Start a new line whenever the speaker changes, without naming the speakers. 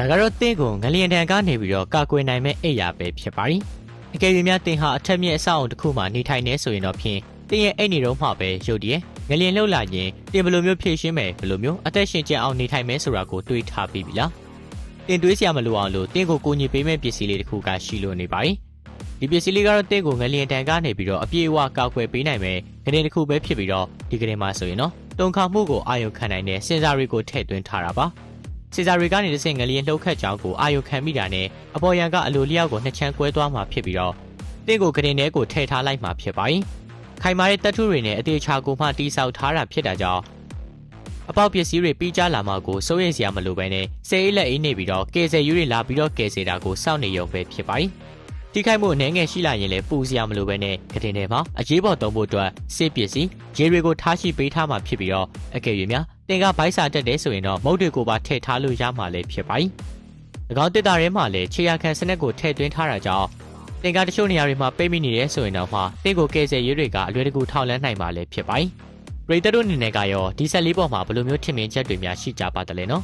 ဒါကတော့တင့်ကိုငလျင်တန်ကနေပြီးတော့ကာကွယ်နိုင်မဲ့အိယာပဲဖြစ်ပါရီအကယ်၍များတင်ဟာအထက်မြင့်အဆောက်အုံတစ်ခုမှာနေထိုင်နေဆိုရင်တော့ဖြင့်တင်ရဲ့အိတ်နေတော့မှပဲရုပ်တည်းငလျင်လှုပ်လာရင်တင်ဘယ်လိုမျိုးဖြည့်ရှင်းမယ်ဘယ်လိုမျိုးအသက်ရှင်ကျန်အောင်နေထိုင်မယ်ဆိုတာကိုတွေးထားပြီးပြီလားတင်တွေးစရာမလိုအောင်လို့တင်ကိုကိုညီပေးမဲ့ပစ္စည်းလေးတစ်ခုကရှိလို့နေပါရီဒီပစ္စည်းလေးကတော့တင်ကိုငလျင်တန်ကနေပြီးတော့အပြည့်အဝကာကွယ်ပေးနိုင်မယ်ဂရင်တစ်ခုပဲဖြစ်ပြီးတော့ဒီဂရင်မှာဆိုရင်နော်တုံခါမှုကိုအာရုံခံနိုင်တဲ့စင်ဆာတွေကိုထည့်သွင်းထားတာပါ စင်ဆာတွေကနေတစ်ဆင့်ငလျင်လှုပ်ခတ်ကြောင်းကိုအာရုံခံမိတာနဲ့အပေါ်ယံကအလိုလျောက်ကိုနှစ်ချမ်းကွဲသွားမှာဖြစ်ပြီးတော့တင့်ကိုဂရင်ထဲကိုထည့်ထားလိုက်မှာဖြစ်ပါ යි ခိုင်မာတဲ့တပ်ထုတွေနဲ့အသေးချာကိုမှတိဆောက်ထားတာဖြစ်တာကြောင့်အပေါက်ပစ္စည်းတွေပြီးကြလာမှာကိုစိုးရိမ်စရာမလိုပဲနဲ့စေးလက်အေးနေပြီးတော့ကယ်ဆယ်ယူတွေလာပြီးတော့ကယ်ဆယ်တာကိုစောင့်နေရုံပဲဖြစ်ပါ යි တိခိုက်မှုအနေငယ်ရှိလာရင်လည်းပူစရာမလိုပဲနဲ့ကတင်ထဲမှာအရေးပေါ်သုံးဖို့အတွက်စစ်ပစ္စည်း ရေတွေကိုထားရှိပေးထားမှာဖြစ်ပြီးတော့အကယ်၍များတင်ကဘိုက်စာတက်တယ်ဆိုရင်တော့မုတ်တွေကိုပါထည့်ထားလို့ရမှာလည်းဖြစ်ပါ යි ၎င်းတစ်တာထဲမှာလည်းခြေရခံစနစ်ကိုထည့်သွင်းထားတာကြောင့်တင်ကတချို့နေရာတွေမှာပိတ်မိနေတယ်ဆိုရင်တော့မှတင့်ကိုကယ်ဆယ်ရေးတွေကအလွယ်တကူထောက်လန်းနိုင်ပါလေဖြစ်ပါ යි ပရိသတ်တို့အနေနဲ့ကရောဒီဆက်လေးပေါ်မှာဘယ်လိုမျိုးထင်မြင်ချက်တွေများရှိကြပါသလဲနော်